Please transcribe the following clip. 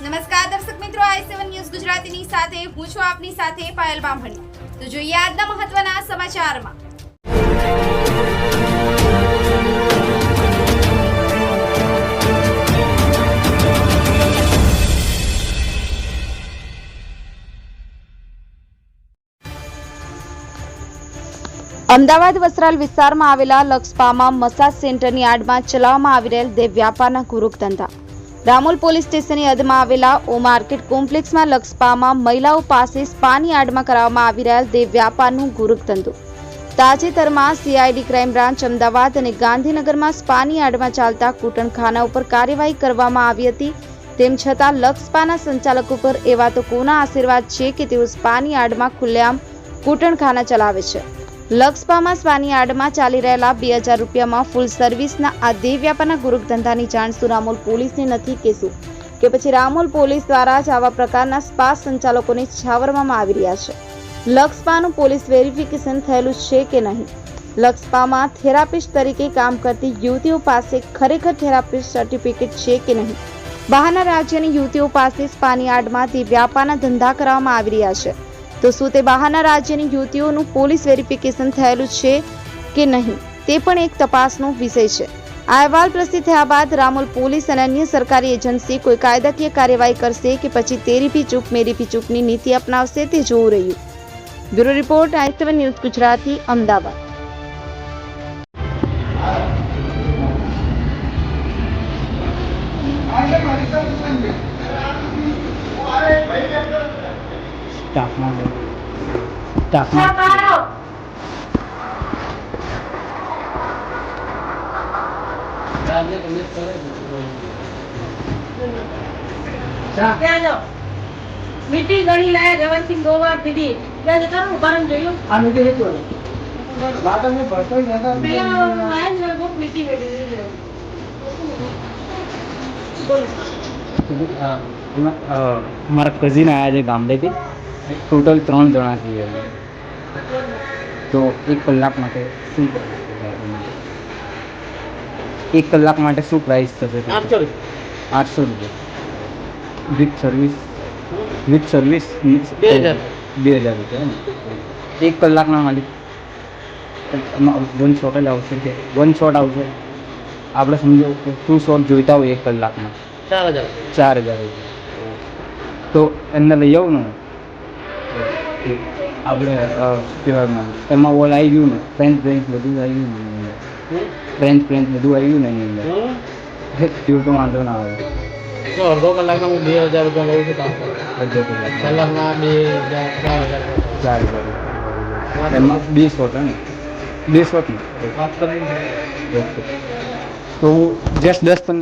નમસ્કાર દર્શક મિત્રો, આઈ સેવન ન્યૂઝ ગુજરાતીની સાથે, હું છું આપની સાથે પાયલ બામણી. તો જોઈએ આજના મહત્વના સમાચારમાં. અમદાવાદ વસ્ત્રાલ વિસ્તારમાં આવેલા લક્ષપામાં મસાજ સેન્ટરની આડમાં ચલાવવામાં આવી રહેલ દેવ વ્યાપારના કુરુક ધંધા. રામોલ પોલીસ સ્ટેશનની હદમાં આવેલા ઓ માર્કેટ કોમ્પ્લેક્સમાં લક્ષપામાં મહિલાઓ પાસે સ્પાની આડમાં કરાવવામાં આવી રહેલ દેહ વ્યાપારનું ગુરુક ધંધો તાજેતરમાં સીઆઈડી ક્રાઇમ બ્રાન્ચ અમદાવાદ અને ગાંધીનગરમાં સ્પાની આડમાં ચાલતા કૂટણખાના ઉપર કાર્યવાહી કરવામાં આવી હતી. તેમ છતાં લક્ષપાના સંચાલકો પર એવા તો કોના આશીર્વાદ છે કે તેઓ સ્પાની આડમાં ખુલ્લેઆમ કૂટણખાના ચલાવે છે? લક્ષપામાં સ્વાની આડમાં ચાલી રહેલા બે હજાર રૂપિયામાં ફૂલ સર્વિસના આ દેવ ગુરુક ધંધાની જાણ સુરામોલ પોલીસને નથી કેશું કે પછી રામોલ પોલીસ દ્વારા જ આવા પ્રકારના સ્પા સંચાલકોને છાવરવામાં આવી રહ્યા છે. લક્ષપાનું પોલીસ વેરિફિકેશન થયેલું છે કે નહીં? લક્ષપામાં થેરાપિસ્ટ તરીકે કામ કરતી યુવતીઓ પાસે ખરેખર થેરાપિસ્ટ સર્ટિફિકેટ છે કે નહીં? બહારના રાજ્યની યુવતીઓ પાસે સ્પાની આડમાંથી વ્યાપારના ધંધા કરવામાં આવી રહ્યા છે. તો શું તે બહારના રાજ્યની યુવતીઓનું પોલીસ વેરિફિકેશન થયેલું છે કે નહીં તે પણ એક તપાસનો વિષય છે. આ અહેવાલ પ્રસિદ્ધ થયા બાદ રામોલ પોલીસ અને અન્ય સરકારી એજન્સી કોઈ કાયદાકીય કાર્યવાહી કરશે કે પછી તેરી ભી ચૂપ મેરી ભી ચૂપની નીતિ અપનાવશે તે જોવું રહ્યું. Bureau report, I news Gujarati, Ahmedabad. સ્ટાફમાં તાપમાન મીઠી ગણી લાયા જવનસિંહ બહુ પીધી. ત્યાં જતા રહો, જોયું આનું તો. હેતું. વાતો મેં ભરતો જ નતો. પેલા બહુ મીઠી ગળી બોલો. અ, એમાં, અ, મારા કઝિન આવ્યા છે ગામડેથી. ટોટલ ત્રણ જણા છીએ અમે. તો એક કલાક માટે શું માટે? એક કલાક માટે શું પ્રાઇસ થશે આઠસો રૂપિયા. વિથ સર્વિસ વિથ સર્વિસ બે હજાર. બે હજાર રૂપિયા એક કલાકના માલિક. વન શોટ જ આવશે કે વન શોટ આવશે. આપણે સમજો કે ટુ શોટ જોઈતા હોય એક કલાકમાં. ચાર હજાર. ચાર હજાર રૂપિયા. તો એમને લઈ આવું ને આપણે અ, શું એમાં ઓલ આવી ગયું ને ફ્રેન્ચ ફ્રેન્ચ બધું આવી ગયું ને ફ્રેન્ચ ફ્રેન્ચ બધું આવી ગયું ને એની અંદર તેવું તો વાંધો ના આવે. તો અડધો કલાકના હું બે હજાર રૂપિયા લઉં છું અડધો કલાક. કલાકમાં બે હજાર ચાર હજાર ચાર હજાર એમાં બે શોટ ને? બે વાત તો જસ્ટ દસ પંદર